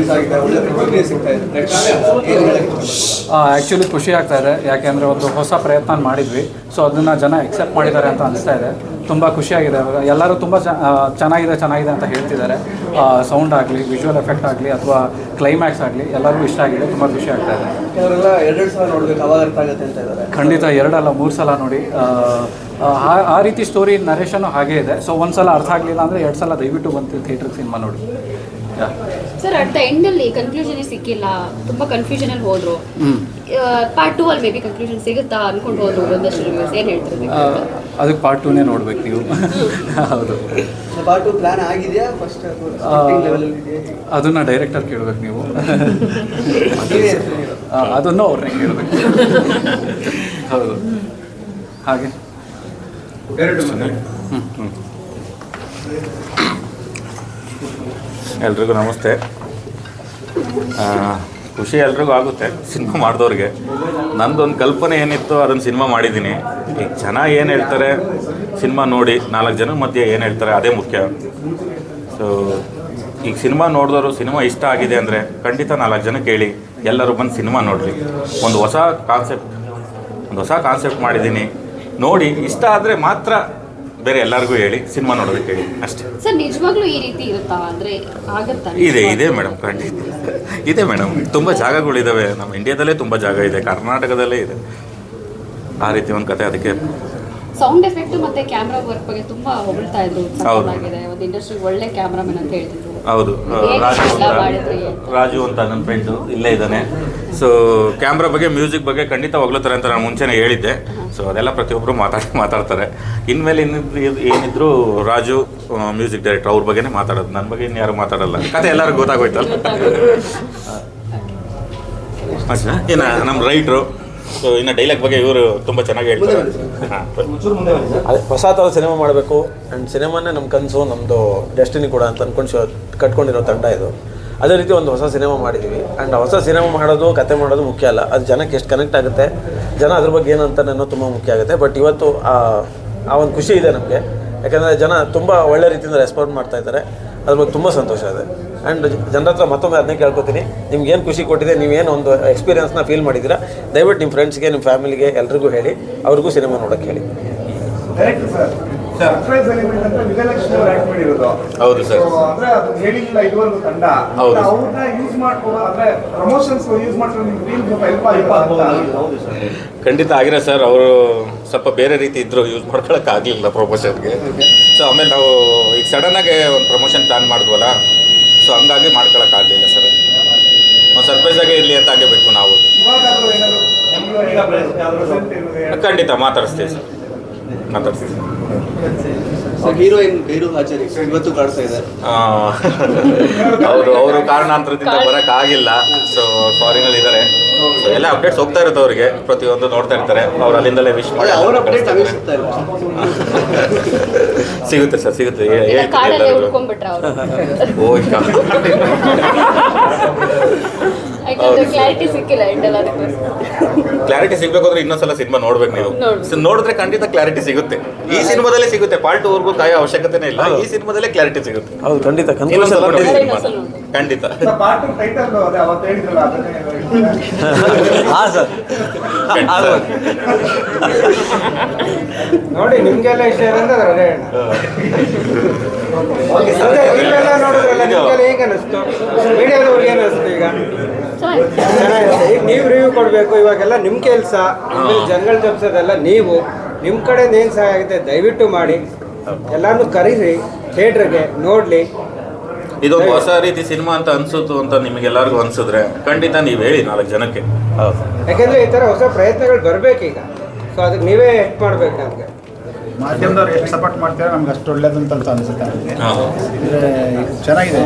Release ಆಗಿದೆ ಒಳ್ಳೆ ಪ್ರತಿಕ್ರಿಯೆ ಸಿಗ್ತಾ ಇದೆ ಏನು ಹೇಳಕ್ಕೆ ಇಷ್ಟಪಡ್ತೀರಾ? ಆ್ಯಕ್ಚುಲಿ ಖುಷಿ ಆಗ್ತಾ ಇದೆ. ಯಾಕೆಂದರೆ ಒಂದು ಹೊಸ ಪ್ರಯತ್ನ ಮಾಡಿದ್ವಿ. ಸೊ ಅದನ್ನು ಜನ ಎಕ್ಸೆಪ್ಟ್ ಮಾಡಿದ್ದಾರೆ ಅಂತ ಅನಿಸ್ತಾ ಇದೆ. ತುಂಬ ಖುಷಿಯಾಗಿದೆ ಎಲ್ಲರೂ ತುಂಬ ಚೆನ್ನಾಗಿದೆ ಚೆನ್ನಾಗಿದೆ ಅಂತ ಹೇಳ್ತಿದ್ದಾರೆ. ಸೌಂಡ್ ಆಗಲಿ ವಿಜುವಲ್ ಎಫೆಕ್ಟ್ ಆಗಲಿ ಅಥವಾ ಕ್ಲೈಮ್ಯಾಕ್ಸ್ ಆಗಲಿ ಎಲ್ಲರಿಗೂ ಇಷ್ಟ ಆಗಿದೆ. ತುಂಬ ಖುಷಿ ಆಗ್ತಾ ಇದೆ. ಸಲ ನೋಡಬೇಕು. ಅವಾಗ ಅರ್ಥ ಆಗುತ್ತೆ ಅಂತ ಇದ್ದಾರೆ. ಖಂಡಿತ ಎರಡಲ್ಲ ಮೂರು ಸಲ ನೋಡಿ. ಆ, ರೀತಿ ಸ್ಟೋರಿ ನರೇಶನು ಹಾಗೇ ಇದೆ. ಸೊ ಒಂದು ಸಲ ಅರ್ಥ ಆಗಲಿಲ್ಲ ಅಂದರೆ ಎರಡು ಸಲ ದಯವಿಟ್ಟು ಬಂತು ಥಿಯೇಟ್ರಿಗೆ ಸಿನಿಮಾ ನೋಡಿ. ಸರ್ ಅಟ್ ದ ಎಂಡ್ ಅಲ್ಲಿ ಕನ್ಕ್ಲೂಷನ್ ಸಿಕ್ಕಿಲ್ಲ. ತುಂಬಾ ಕನ್ಫ್ಯೂಷನ್ ಅಲ್ಲಿ ಹೋದ್ರು. ಪಾರ್ಟ್ ಟೂ ಅಲ್ಲಿ ಮೇ ಬಿ ಕನ್ಕ್ಲೂಷನ್ ಸಿಗುತ್ತಾ ಅನ್ಕೊಂಡು ಹೋದ್ರು ಒಂದಷ್ಟು ರಿವ್ಯೂಸ್ ಏನ್ ಹೇಳ್ತಾರೆ ಅದಕ್ಕೆ ಪಾರ್ಟ್ ಟೂನೇ ನೋಡ್ಬೇಕು ನೀವು. ಹೌದು. ಪಾರ್ಟ್ ಟು ಪ್ಲಾನ್ ಆಗಿದೆಯಾ? ಫಸ್ಟ್ ಅದನ್ನು ಡೈರೆಕ್ಟರ್ ಕೇಳ್ಬೇಕು ನೀವು. ಅದನ್ನು ಅವ್ರನ್ನೇ ಕೇಳಬೇಕು. ಹೌದು. ಹಾಗೆ. ಎಲ್ರಿಗೂ ನಮಸ್ತೆ. ಖುಷಿ ಎಲ್ರಿಗೂ ಆಗುತ್ತೆ ಸಿನಿಮಾ ಮಾಡಿದವ್ರಿಗೆ. ನಂದೊಂದು ಕಲ್ಪನೆ ಏನಿತ್ತು ಅದನ್ನು ಸಿನಿಮಾ ಮಾಡಿದ್ದೀನಿ ಈಗ ಜನ ಏನು ಹೇಳ್ತಾರೆ ಸಿನಿಮಾ ನೋಡಿ, ನಾಲ್ಕು ಜನ ಮಧ್ಯೆ ಏನು ಹೇಳ್ತಾರೆ ಅದೇ ಮುಖ್ಯ. ಸೊ ಈಗ ಸಿನಿಮಾ ನೋಡಿದವರು ಸಿನಿಮಾ ಇಷ್ಟ ಆಗಿದೆ ಅಂದರೆ ಖಂಡಿತ ನಾಲ್ಕು ಜನ ಕೇಳಿ, ಎಲ್ಲರೂ ಬಂದು ಸಿನಿಮಾ ನೋಡಲಿ ಒಂದು ಹೊಸ ಕಾನ್ಸೆಪ್ಟ್ ಒಂದು ಹೊಸ ಕಾನ್ಸೆಪ್ಟ್ ಮಾಡಿದ್ದೀನಿ ನೋಡಿ, ಇಷ್ಟ ಆದರೆ ಮಾತ್ರ ಬೇರೆ ಎಲ್ಲರಿಗೂ ಹೇಳಿ ಸಿನಿಮಾ ನೋಡೋದಕ್ಕೆ ಹೇಳಿ ಅಷ್ಟೇ. ಸರ್ ನಿಜವಾಗ್ಲೂ ಈ ರೀತಿ ಇರುತ್ತಾ? ಅಂದ್ರೆ ಆಗುತ್ತಾ? ಇದೆ ಇದೆ ಮೇಡಮ್ ಖಂಡಿತ. ಇದೆ ಮೇಡಮ್ ತುಂಬ ಜಾಗಗಳಿದ್ದಾವೆ ನಮ್ಮ ಇಂಡಿಯಾದಲ್ಲೇ ತುಂಬ ಜಾಗ ಇದೆ ಕರ್ನಾಟಕದಲ್ಲೇ ಇದೆ. ಆ ರೀತಿ ಒಂದು ಕತೆ ಅದಕ್ಕೆ ಸೌಂಡ್ ಎಫೆಕ್ಟ್ ಮತ್ತೆ ಕ್ಯಾಮ್ರಾ ವರ್ಕ್ ಬಗ್ಗೆ ತುಂಬಾ ಹೊಗಳ್ತಾ ಇದ್ರು. ಹೌದು. ಆಗಿದೆ ಒಂದು ಇಂಡಸ್ಟ್ರಿ ಒಳ್ಳೆ ಕ್ಯಾಮ್ರಾಮನ್ ಅಂತ ಹೇಳ್ತಿದ್ರು. ಹೌದು. ಆ, ರಾಜು ಅಂತ? ರಾಜು ಅಂತ ನನ್ನ ಫ್ರೆಂಡು ಇಲ್ಲೇ ಇದ್ದಾನೆ. ಸೊ ಕ್ಯಾಮ್ರಾ ಬಗ್ಗೆ ಮ್ಯೂಸಿಕ್ ಬಗ್ಗೆ ಖಂಡಿತ ಹೋಗ್ಲತ್ತಾರೆ ಅಂತ ನಾನು ಮುಂಚೆನೇ ಹೇಳಿದ್ದೆ. ಸೊ ಅದೆಲ್ಲ ಪ್ರತಿಯೊಬ್ಬರು ಮಾತಾಡಿ ಮಾತಾಡ್ತಾರೆ. ಇನ್ಮೇಲೆ ಇನ್ನಿದ್ರು ಏನಿದ್ರು ರಾಜು ಮ್ಯೂಸಿಕ್ ಡೈರೆಕ್ಟರ್ ಅವ್ರ ಬಗ್ಗೆನೇ ಮಾತಾಡೋದು. ನನ್ನ ಬಗ್ಗೆ ಇನ್ಯಾರು ಮಾತಾಡಲ್ಲ. ಕತೆ ಎಲ್ಲರಿಗೂ ಗೊತ್ತಾಗೋಯ್ತಲ್ಲ. ಅಷ್ಟೇ ಇನ್ನು ನಮ್ಮ ರೈಟ್ರು ಸೊ ಇನ್ನು ಡೈಲಾಗ್ ಬಗ್ಗೆ ಇವರು ತುಂಬ ಚೆನ್ನಾಗಿ ಹೇಳ್ತಾರೆ. ಅದೇ ಹೊಸ ಥರ ಸಿನಿಮಾ ಮಾಡಬೇಕು. ಆ್ಯಂಡ್ ಸಿನಿಮಾನೇ ನಮ್ಮ ಕನಸು ನಮ್ಮದು ಡೆಸ್ಟಿನಿ ಕೂಡ ಅಂತ ಅಂದ್ಕೊಂಡು ಶೋ ಕಟ್ಕೊಂಡಿರೋ ತಂಡ ಇದು. ಅದೇ ರೀತಿ ಒಂದು ಹೊಸ ಸಿನಿಮಾ ಮಾಡಿದ್ದೀವಿ ಆ್ಯಂಡ್ ಹೊಸ ಸಿನಿಮಾ ಮಾಡೋದು, ಕತೆ ಮಾಡೋದು ಮುಖ್ಯ ಅಲ್ಲ. ಅದು ಜನಕ್ಕೆ ಎಷ್ಟು ಕನೆಕ್ಟ್ ಆಗುತ್ತೆ, ಜನ ಅದ್ರ ಬಗ್ಗೆ ಏನಂತ ಅನ್ನೋ ತುಂಬ ಮುಖ್ಯ ಆಗುತ್ತೆ. ಬಟ್ ಇವತ್ತು ಆ ಒಂದು ಖುಷಿ ಇದೆ ನಮಗೆ. ಯಾಕಂದರೆ ಜನ ತುಂಬ ಒಳ್ಳೆ ರೀತಿಯಿಂದ ರೆಸ್ಪಾಂಡ್ ಮಾಡ್ತಾ ಇದ್ದಾರೆ. ಅದ್ರ ಬಗ್ಗೆ ತುಂಬ ಸಂತೋಷ ಇದೆ. ಆ್ಯಂಡ್ ಜನರ ಹತ್ರ ಮತ್ತೊಮ್ಮೆ ಅದನ್ನೇ ಕೇಳ್ಕೊತೀನಿ. ನಿಮ್ಗೆ ಏನು ಖುಷಿ ಕೊಟ್ಟಿದೆ ನೀವೇನು ಒಂದು ಎಕ್ಸ್ಪೀರಿಯನ್ಸ್ನ ಫೀಲ್ ಮಾಡಿದ್ದೀರಾ, ದಯವಿಟ್ಟು ನಿಮ್ಮ ಫ್ರೆಂಡ್ಸ್ಗೆ ನಿಮ್ಮ ಫ್ಯಾಮಿಲಿಗೆ ಎಲ್ರಿಗೂ ಹೇಳಿ, ಅವ್ರಿಗೂ ಸಿನಿಮಾ ನೋಡೋಕ್ಕೆ ಹೇಳಿ. ಸರ್ಪ್ರೈಸ್ ಎಲಿಮೆಂಟ್ ಅಂತ ವಿಜಯಲಕ್ಷ್ಮಿ ಅವ್ರು ಆಕ್ಟ್ ಮಾಡಿರೋದು ಹೌದು ಸರ್. ಅಂದ್ರೆ ಅದು ಹೇಳಿಲ್ಲ ಇದುವರೆಗೂ ತಂಡ. ಹೌದು. ಅವ್ರನ್ನ ಯೂಸ್ ಮಾಡ್ಕೊಂಡು ಅಂದ್ರೆ ಪ್ರಮೋಷನ್ಸ್ ಯೂಸ್ ಮಾಡ್ಕೊಂಡು ನಿಮ್ಗೆ ರೀಲ್ ಸ್ವಲ್ಪ ಹೆಲ್ಪ್ ಆಗಿಲ್ಲ ಖಂಡಿತ ಆಗಿರ ಸರ್. ಅವರು ಸ್ವಲ್ಪ ಬೇರೆ ರೀತಿ ಇದ್ರು ಯೂಸ್ ಮಾಡ್ಕೊಳಕ್ಕಾಗಲಿಲ್ಲ ಪ್ರಮೋಷನ್ಗೆ ಸೊ ಆಮೇಲೆ ನಾವು ಈಗ ಆಗಿ ಒಂದು ಪ್ರಮೋಷನ್ ಪ್ಲಾನ್ ಮಾಡಿದ್ವಲ್ಲ ಸೊ ಹಂಗಾಗಿ ಮಾಡ್ಕೊಳಕ್ಕಾಗಲಿಲ್ಲ ಸರ್. ಒಂದು ಆಗಿ ಇರಲಿ ಅಂತ ಹಂಗೆ ಬಿಟ್ಟು ನಾವು. ಖಂಡಿತ ಮಾತಾಡಿಸ್ತೀವಿ ಸರ್. ಹೀರೋಯಿನ್ ಇವತ್ತು ಕಾಡ್ತಾ ಇದ್ದಾರೆ. ಅವರು ಅವರು ಕಾರಣಾಂತರದಿಂದ ಬರೋಕ್ಕಾಗಿಲ್ಲ. ಸೊ ಫಾರಿನಲ್ಲಿ ಇದ್ದಾರೆ ಸೊ ಎಲ್ಲ ಅಪ್ಡೇಟ್ಸ್ ಹೋಗ್ತಾ ಇರುತ್ತೆ ಅವರಿಗೆ. ಪ್ರತಿಯೊಂದು ನೋಡ್ತಾ ಇರ್ತಾರೆ. ಅವ್ರು ಅಲ್ಲಿಂದಲೇ ವಿಶ್ ಮಾಡಿ ಅವ್ರ ಅಪ್ಡೇಟ್ ನಮಗೆ ಇಲ್ಲ. ಸಿಗುತ್ತೆ ಸರ್ ಸಿಗುತ್ತೆ. ಹೇ- ಇಲ್ಲ ಹೇಳ್ತೀನಿ ಕಾಡಲ್ಲೇ ಎಲ್ಲರಿಗೂ. ಉಳ್ಕೊಂಡ್ಬಿಟ್ರ ಅವರು ಓ ಈಗ ಯಾಕಂದ್ರೆ ಕ್ಲಾರಿಟಿ ಸಿಕ್ಕಿಲ್ಲ ಎಂಡಲ್ಲ ಕ್ಲಾರಿಟಿ ಸಿಗ್ಬೇಕು ಅಂದ್ರೆ ಇನ್ನೊಂದ್ಸಲ ಸಿನಿಮಾ ನೋಡ್ಬೇಕು ನೀವು. ನೋಡಿದ್ರೆ ಖಂಡಿತ ಕ್ಲಾರಿಟಿ ಸಿಗುತ್ತೆ. ಈ ಸಿನಿಮಾದಲ್ಲೇ ಸಿಗುತ್ತೆ. ಪಾರ್ಟ್ ವರ್ಗೂ ಕಾಯೋ ಅವಶ್ಯಕತೆ ಇಲ್ಲ. ಈ ಸಿನಿಮಾದಲ್ಲೇ ಕ್ಲಾರಿಟಿ ಸಿಗುತ್ತೆ. ಹೌದು ಖಂಡಿತ. ಖಂಡಿತ. ಪಾರ್ಟ್ ಟೈಟಲ್ ಅದೇ ಅವತ್ತು ಹೇಳಿದ್ರಲ್ಲ ಅದನ್ನೇ ಹಾಂ ಸರ್. ನೋಡಿ ನಿಮ್ಗೆಲ್ಲ ಇಷ್ಟ ಇರೋದ್ರೆ ಅದೇ ನೀವೆಲ್ಲ ನೋಡಿದ್ರಲ್ಲ ನಿಮ್ಗೆಲ್ಲ ಹೇಗೆ ಅನಿಸ್ತು ಮೀಡಿಯಾದವ್ರಿಗೆ ಏನು ಅನಿಸ್ತು ಈಗ ಚೆನ್ನಾಗಿದೆ. ಈಗ ನೀವು ರಿವ್ಯೂ ಕೊಡಬೇಕು ಇವಾಗೆಲ್ಲ ನಿಮ್ಮ ಕೆಲಸ ಜನಗಳ ಜನಗಳು ತಪ್ಪಿಸೋದೆಲ್ಲ ನೀವು ನಿಮ್ಮ ಕಡೆಯಿಂದ ಏನು ಸಹಾಯ ಆಗುತ್ತೆ ದಯವಿಟ್ಟು ಮಾಡಿ ಎಲ್ಲಾನು ಕರೀರಿ ಥಿಯೇಟ್ರಿಗೆ ನೋಡಲಿ ಇದೊಂದು ಹೊಸ ರೀತಿ ಸಿನಿಮಾ ಅಂತ ಅನ್ಸುತ್ತು ಅಂತ ನಿಮಗೆಲ್ಲರಿಗೂ ಅನ್ಸಿದ್ರೆ ಖಂಡಿತ ನೀವು ಹೇಳಿ ನಾಲ್ಕು ಜನಕ್ಕೆ. ಯಾಕೆಂದ್ರೆ ಈ ಥರ ಹೊಸ ಪ್ರಯತ್ನಗಳು ಬರಬೇಕೀಗ. ಸೊ ಅದಕ್ಕೆ ನೀವೇ ಹೆಲ್ಪ್ ಮಾಡ್ಬೇಕು ನಮಗೆ. ಮಾಧ್ಯಮದವ್ರು ಎಷ್ಟು ಸಪೋರ್ಟ್ ಮಾಡ್ತಾರೆ ನಮ್ಗೆ ಅಷ್ಟು ಒಳ್ಳೇದು ಅನ್ಸುತ್ತೆ ಅನಿಸುತ್ತೆ ಚೆನ್ನಾಗಿದೆ.